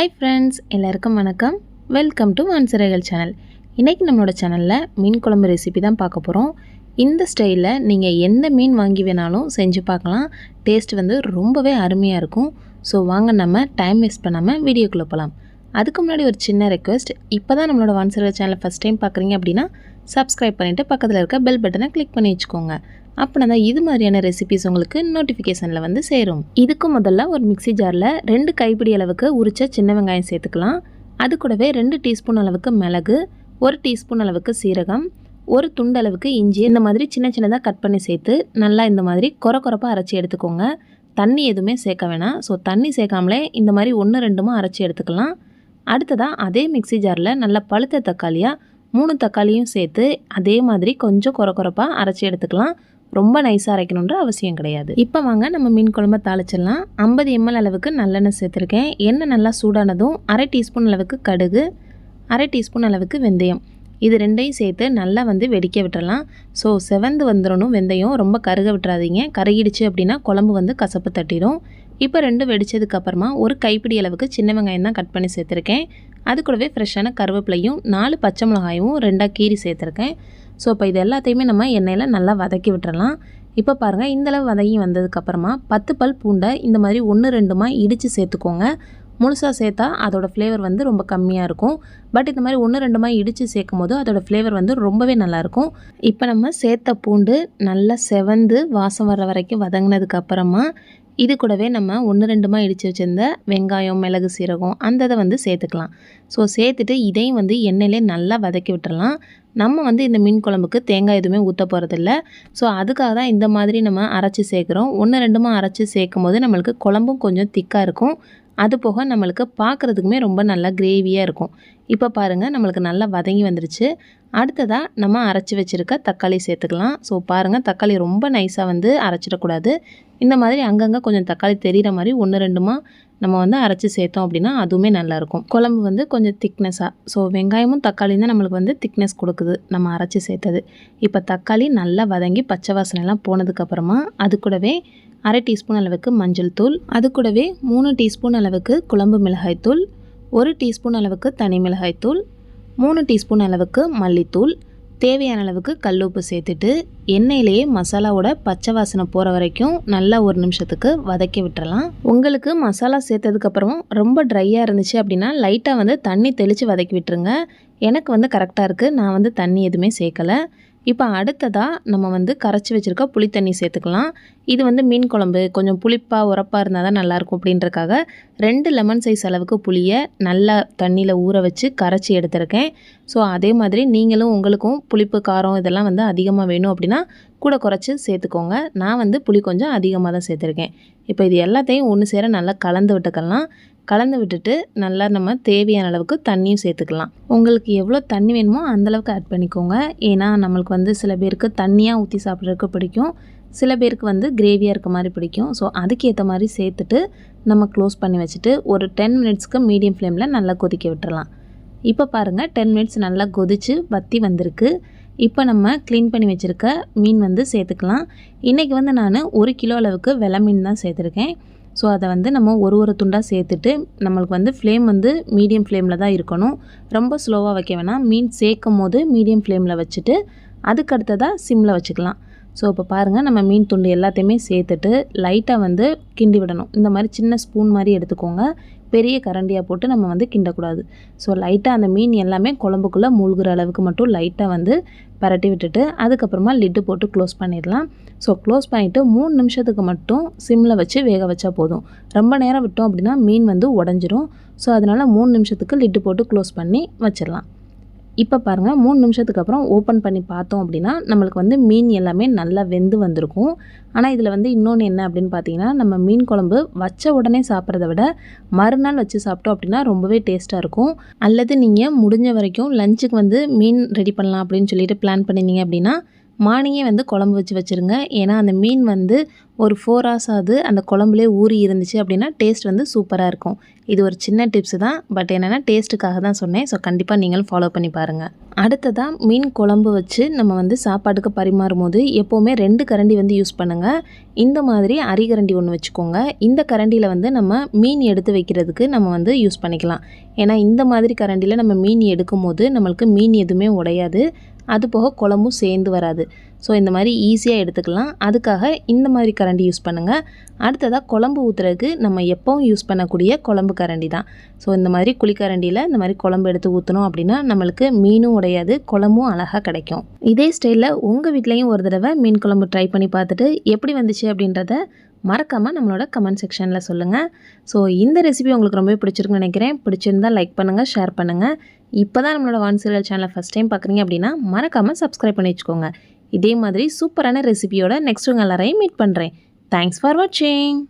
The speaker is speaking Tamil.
ஹாய் ஃப்ரெண்ட்ஸ் எல்லாருக்கும் வணக்கம். வெல்கம் டு மான்சிரைகள் சேனல் இன்றைக்கி நம்மளோட சேனலில் மீன் குழம்பு ரெசிபி தான் பார்க்க போகிறோம் இந்த ஸ்டைலில் நீங்கள் எந்த மீன் வாங்கி வேணாலும் செஞ்சு பார்க்கலாம். டேஸ்ட் வந்து ரொம்பவே அருமையாக இருக்கும். ஸோ வாங்க நம்ம டைம் வேஸ்ட் பண்ணாமல் வீடியோக்குள்ளே போகலாம் அதுக்கு முன்னாடி ஒரு சின்ன ரெக்வஸ்ட் இப்போ தான் நம்மளோட வான்சிறைகள் சேனலை ஃபஸ்ட் டைம் பார்க்குறீங்க அப்படின்னா சப்ஸ்கிரைப் பண்ணிவிட்டு பக்கத்தில் இருக்க பெல் பட்டனை கிளிக் பண்ணி வச்சுக்கோங்க. அப்படின்னா தான் இது மாதிரியான ரெசிபிஸ் உங்களுக்கு நோட்டிஃபிகேஷனில் வந்து சேரும். இதுக்கு முதல்ல ஒரு மிக்ஸி ஜாரில் ரெண்டு கைப்பிடி அளவுக்கு உரிச்ச சின்ன வெங்காயம் சேர்த்துக்கலாம். அது கூடவே ரெண்டு டீஸ்பூன் அளவுக்கு மிளகு ஒரு டீஸ்பூன் அளவுக்கு சீரகம் ஒரு துண்டு அளவுக்கு இஞ்சி இந்த மாதிரி சின்ன சின்னதாக கட் பண்ணி சேர்த்து நல்லா இந்த மாதிரி கொர கொரப்பாக அரைச்சி எடுத்துக்கோங்க. தண்ணி எதுவுமே சேர்க்க வேணாம். ஸோ தண்ணி சேர்க்காமலே இந்த மாதிரி ஒன்று ரெண்டுமா அரைச்சி எடுத்துக்கலாம். அடுத்ததாக அதே மிக்ஸி ஜாரில் நல்லா பழுத்த தக்காளியாக மூணு தக்காளியும் சேர்த்து அதே மாதிரி கொஞ்சம் கொர கொரப்பாக அரைச்சி எடுத்துக்கலாம். ரொம்ப நைஸாக அரைக்கணுன்ற அவசியம் கிடையாது. இப்போ வாங்க நம்ம மீன் குழம்ப தாளிச்சிடலாம். ஐம்பது எம்எல் அளவுக்கு நல்லெண்ணெய் சேர்த்துருக்கேன். எண்ணெய் நல்லா சூடானதும் அரை டீஸ்பூன் அளவுக்கு கடுகு அரை டீஸ்பூன் அளவுக்கு வெந்தயம். இது ரெண்டையும் சேர்த்து நல்லா வந்து வெடிக்க விட்டுறலாம். ஸோ செவந்து வந்துடணும் வெந்தயம். ரொம்ப கருக விட்டுறாதீங்க. கருகிடுச்சு அப்படின்னா குழம்பு வந்து கசப்பு தட்டிடும். இப்போ ரெண்டு வெடிச்சதுக்கப்புறமா ஒரு கைப்பிடி அளவுக்கு சின்ன வெங்காயம் தான் கட் பண்ணி சேர்த்துருக்கேன். அது கூடவே ஃப்ரெஷ்ஷான கருவேப்பிலையும் நாலு பச்சை மிளகாயும் ரெண்டாக கீரி சேர்த்துருக்கேன். ஸோ இப்போ இது எல்லாத்தையுமே நம்ம எண்ணெயில் நல்லா வதக்கி விட்டுறலாம். இப்போ பாருங்கள் இந்தளவு வதங்கி வந்ததுக்கப்புறமா பத்து பல் பூண்டை இந்த மாதிரி ஒன்று ரெண்டுமா இடித்து சேர்த்துக்கோங்க. முழுசாக சேர்த்தா அதோடய ஃப்ளேவர் வந்து ரொம்ப கம்மியாக இருக்கும். பட் இந்த மாதிரி ஒன்று ரெண்டுமா இடித்து சேர்க்கும் போது அதோடய ஃப்ளேவர் வந்து ரொம்பவே நல்லாயிருக்கும் இப்போ நம்ம சேர்த்த பூண்டு நல்லா செவந்து வாசம் வர வரைக்கும் வதங்கினதுக்கப்புறமா இது கூடவே நம்ம ஒன்று ரெண்டுமா இடித்து வச்சுருந்த வெங்காயம் மிளகு சீரகம் அந்த இதை வந்து சேர்த்துக்கலாம். ஸோ சேர்த்துட்டு இதையும் வந்து எண்ணெயிலே நல்லா வதக்கி விட்டுறலாம். நம்ம வந்து இந்த மீன் குழம்புக்கு தேங்காய் எதுவுமே ஊற்ற போகிறதில்ல ஸோ அதுக்காக தான் இந்த மாதிரி நம்ம அரைச்சி சேர்க்குறோம். ஒன்று ரெண்டுமா அரைச்சி சேர்க்கும் போது நம்மளுக்கு குழம்பும் கொஞ்சம் திக்காக இருக்கும். அது போக நம்மளுக்கு பார்க்குறதுக்குமே ரொம்ப நல்லா கிரேவியாக இருக்கும். இப்போ பாருங்கள் நம்மளுக்கு நல்லா வதங்கி வந்துருச்சு. அடுத்ததாக நம்ம அரைச்சி வச்சுருக்க தக்காளி சேர்த்துக்கலாம். ஸோ பாருங்கள் தக்காளி ரொம்ப நைஸாக வந்து அரைச்சிடக்கூடாது. இந்த மாதிரி அங்கங்கே கொஞ்சம் தக்காளி தெரிகிற மாதிரி ஒன்று ரெண்டுமா நம்ம வந்து அரைச்சி சேர்த்தோம் அப்படின்னா அதுவுமே நல்லாயிருக்கும். குழம்பு வந்து கொஞ்சம் திக்னஸாக ஸோ வெங்காயமும் தக்காளியும் தான் நம்மளுக்கு வந்து திக்னஸ் கொடுக்குது நம்ம அரைச்சி சேர்த்தது. இப்போ தக்காளி நல்லா வதங்கி பச்சை வாசனைலாம் போனதுக்கப்புறமா அது கூடவே அரை டீஸ்பூன் அளவுக்கு மஞ்சள் தூள் அது கூடவே மூணு டீஸ்பூன் அளவுக்கு குழம்பு மிளகாய் தூள் ஒரு டீஸ்பூன் அளவுக்கு தனி மிளகாய் தூள் மூணு டீஸ்பூன் அளவுக்கு மல்லித்தூள் தேவையான அளவுக்கு கல்லுப்பு சேர்த்துட்டு எண்ணெயிலேயே மசாலாவோட பச்சை வாசனை போகிற வரைக்கும் நல்லா ஒரு நிமிஷத்துக்கு வதக்கி விட்டுறலாம். உங்களுக்கு மசாலா சேர்த்ததுக்கப்புறம் ரொம்ப ட்ரையாக இருந்துச்சு அப்படின்னா லைட்டாக வந்து தண்ணி தெளித்து வதக்கி விட்டுருங்க. எனக்கு வந்து கரெக்டாக இருக்குது நான் வந்து தண்ணி எதுவுமே சேர்க்கலை. இப்போ அடுத்ததாக நம்ம வந்து கரைச்சி வச்சுருக்க புளி தண்ணி சேர்த்துக்கலாம். இது வந்து மீன் குழம்பு. கொஞ்சம் புளிப்பாக உரப்பாக இருந்தால் தான் நல்லாயிருக்கும் அப்படின்றக்காக ரெண்டு லெமன் சைஸ் அளவுக்கு புளியை நல்லா தண்ணியில் ஊற வச்சு கரைச்சி எடுத்திருக்கேன். ஸோ அதே மாதிரி நீங்களும் உங்களுக்கும் புளிப்பு காரம் இதெல்லாம் வந்து அதிகமாக வேணும் அப்படின்னா கூட குறைச்சி சேர்த்துக்கோங்க. நான் வந்து புளி கொஞ்சம் அதிகமாக தான் சேர்த்துருக்கேன். இப்போ இது எல்லாத்தையும் ஒன்று சேர நல்லா கலந்து விட்டுக்கலாம். கலந்து விட்டுட்டு நல்லா நம்ம தேவையான அளவுக்கு தண்ணியும் சேர்த்துக்கலாம். உங்களுக்கு எவ்வளோ தண்ணி வேணுமோ அந்தளவுக்கு ஆட் பண்ணிக்கோங்க. ஏன்னா நம்மளுக்கு வந்து சில பேருக்கு தண்ணியாக ஊற்றி சாப்பிட்றதுக்கு பிடிக்கும். சில பேருக்கு வந்து கிரேவியாக இருக்க மாதிரி பிடிக்கும். ஸோ அதுக்கேற்ற மாதிரி சேர்த்துட்டு நம்ம க்ளோஸ் பண்ணி வச்சுட்டு ஒரு டென் மினிட்ஸ்க்கு மீடியம் ஃப்ளேமில் நல்லா கொதிக்க விட்டுறலாம். இப்போ பாருங்கள் டென் மினிட்ஸ் நல்லா கொதித்து வத்தி வந்திருக்கு. இப்போ நம்ம க்ளீன் பண்ணி வச்சுருக்க மீன் வந்து சேர்த்துக்கலாம். இன்றைக்கி வந்து நான் ஒரு கிலோ அளவுக்கு வெலை மீன் தான் சேர்த்துருக்கேன். ஸோ அதை வந்து நம்ம ஒரு ஒரு துண்டாக சேர்த்துட்டு நம்மளுக்கு வந்து ஃப்ளேம் வந்து மீடியம் ஃப்ளேமில் தான் இருக்கணும். ரொம்ப ஸ்லோவாக வைக்க வேணாம். மீன் சேர்க்கும் போது மீடியம் ஃப்ளேமில் வச்சுட்டு அதுக்கு அடுத்ததாக சிம்மில் வச்சுக்கலாம். ஸோ இப்போ பாருங்கள் நம்ம மீன் துண்டு எல்லாத்தையுமே சேர்த்துட்டு லைட்டாக வந்து கிண்டி விடணும். இந்த மாதிரி சின்ன ஸ்பூன் மாதிரி எடுத்துக்கோங்க. பெரிய கரண்டியாக போட்டு நம்ம வந்து கிண்டக்கூடாது. ஸோ லைட்டாக அந்த மீன் எல்லாமே குழம்புக்குள்ளே மூழ்கிற அளவுக்கு மட்டும் லைட்டாக வந்து பரட்டி விட்டுட்டு அதுக்கப்புறமா லிட்டு போட்டு க்ளோஸ் பண்ணிடலாம். ஸோ க்ளோஸ் பண்ணிவிட்டு மூணு நிமிஷத்துக்கு மட்டும் சிம்மில் வச்சு வேக வச்சா போதும். ரொம்ப நேரம் விட்டோம் அப்படின்னா மீன் வந்து உடஞ்சிரும். ஸோ அதனால் மூணு நிமிஷத்துக்கு லிட்டு போட்டு க்ளோஸ் பண்ணி வச்சிடலாம். இப்போ பாருங்கள் மூணு நிமிஷத்துக்கு அப்புறம் ஓப்பன் பண்ணி பார்த்தோம் அப்படின்னா நம்மளுக்கு வந்து மீன் எல்லாமே நல்லா வெந்து வந்திருக்கும். ஆனால் இதில் வந்து இன்னொன்று என்ன அப்படின்னு பார்த்தீங்கன்னா நம்ம மீன் குழம்பு வச்ச உடனே சாப்பிட்றத விட மறுநாள் வச்சு சாப்பிட்டோம் அப்படின்னா ரொம்பவே டேஸ்ட்டாக இருக்கும். அல்லது நீங்கள் முடிஞ்ச வரைக்கும் லஞ்சுக்கு வந்து மீன் ரெடி பண்ணலாம் அப்படின்னு சொல்லிட்டு பிளான் பண்ணியிருந்தீங்க அப்படின்னா மார்னிங்கே வந்து குழம்பு வச்சு வச்சுருங்க. ஏன்னா அந்த மீன் வந்து ஒரு ஃபோர் ஹவர்ஸ் ஆகுது. அந்த குழம்புலே ஊறி இருந்துச்சு அப்படின்னா டேஸ்ட் வந்து சூப்பராக இருக்கும். இது ஒரு சின்ன டிப்ஸ் தான். பட் என்னென்னா டேஸ்ட்டுக்காக தான் சொன்னேன். ஸோ கண்டிப்பாக நீங்களும் ஃபாலோ பண்ணி பாருங்கள் அடுத்ததாக மீன் குழம்பு வச்சு நம்ம வந்து சாப்பாட்டுக்கு பரிமாறும் போது எப்போவுமே ரெண்டு கரண்டி வந்து யூஸ் பண்ணுங்கள் இந்த மாதிரி அரிகரண்டி ஒன்று வச்சுக்கோங்க. இந்த கரண்டியில் வந்து நம்ம மீன் எடுத்து வைக்கிறதுக்கு நம்ம வந்து யூஸ் பண்ணிக்கலாம். ஏன்னா இந்த மாதிரி கரண்டியில் நம்ம மீன் எடுக்கும் போது நம்மளுக்கு மீன் எதுவுமே உடையாது. அது போக குழம்பும் சேர்ந்து வராது. ஸோ இந்த மாதிரி ஈஸியாக எடுத்துக்கலாம். அதுக்காக இந்த மாதிரி கரண்டி யூஸ் பண்ணுங்கள் அடுத்ததாக குழம்பு ஊற்றுறதுக்கு நம்ம எப்போவும் யூஸ் பண்ணக்கூடிய குழம்பு கரண்டி தான். ஸோ இந்த மாதிரி குழிக்கரண்டியில் இந்த மாதிரி குழம்பு எடுத்து ஊற்றணும் அப்படின்னா நம்மளுக்கு மீனும் உடையாது குழம்பும் அழகாக கிடைக்கும். இதே ஸ்டைலில் உங்கள் வீட்லேயும் ஒரு தடவை மீன் குழம்பு ட்ரை பண்ணி பார்த்துட்டு எப்படி வந்துச்சு அப்படின்றத மறக்காமல் நம்மளோட கமெண்ட் செக்ஷனில் சொல்லுங்கள் ஸோ இந்த ரெசிபி உங்களுக்கு ரொம்பவே பிடிச்சிருக்குன்னு நினைக்கிறேன். பிடிச்சிருந்தால் லைக் பண்ணுங்கள் ஷேர் பண்ணுங்கள் இப்போ தான் நம்மளோட வான் சீரியல் சேனலை ஃபஸ்ட் டைம் பார்க்குறீங்க அப்படின்னா மறக்காமல் சப்ஸ்கிரைப் பண்ணி வச்சுக்கோங்க. இதே மாதிரி சூப்பரான ரெசிபியோட நெக்ஸ்ட் உங்கள் எல்லாரையும் மீட் பண்ணுறேன் தேங்க்ஸ் ஃபார் வாட்சிங்